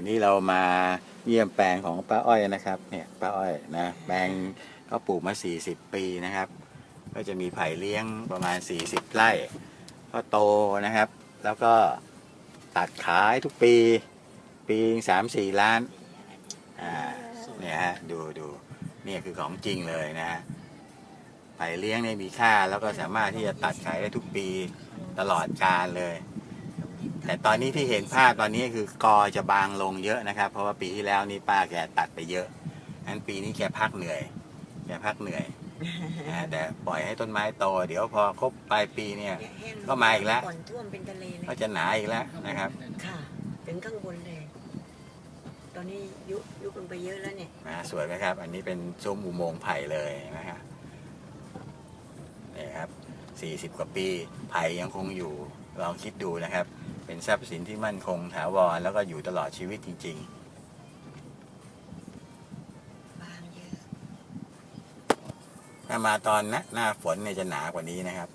วันนี้เรามาเยี่ยมแปลงของป้าอ้อยนะครับ เนี่ยป้าอ้อยนะแปลงเขาปลูกมา 40 ปีนะครับ ก็จะมีไผ่เลี้ยงประมาณ 40 ไร่ ก็โตนะครับ แล้วก็ตัดขายทุกปี ปีสามสี่ล้านอ่าเนี่ยฮะดูดูเนี่ยคือของจริงเลยนะฮะไผ่เลี้ยงเนี่ยมีค่าแล้วก็สามารถที่จะตัดขายได้ทุกปีตลอดกาลเลย แต่ตอนนี้ที่เห็นภาพตอนนี้คือกอจะบางลงเยอะนะครับ เพราะว่าปีที่แล้วนี่ป้าแกตัดไปเยอะงั้นปีนี้แกพักเหนื่อยแกพักเหนื่อยนะฮะแต่ปล่อยให้ต้นไม้โต เดี๋ยวพอครบปลายปีเนี่ย ก็มาอีกแล้วก่อนท่วมเป็นทะเลเลยก็จะหนาอีกแล้วนะครับ ค่ะ ถึงข้างบนเลย ตอนนี้ยุบยุบลงไปเยอะแล้วเนี่ยนะสวยไหมครับ อันนี้เป็นซุ้มอุโมงค์ไผ่เลยนะครับนี่ครับ 40 กว่าปีไผ่ยังคงอยู่ลองคิดดูนะครับ เป็นทรัพย์สินที่มั่นคงถาวรแล้วก็อยู่ตลอดชีวิตจริงบางเยอะๆถ้ามาตอนหน้าหน้าฝนเนี่ยจะหนากว่านี้นะครับ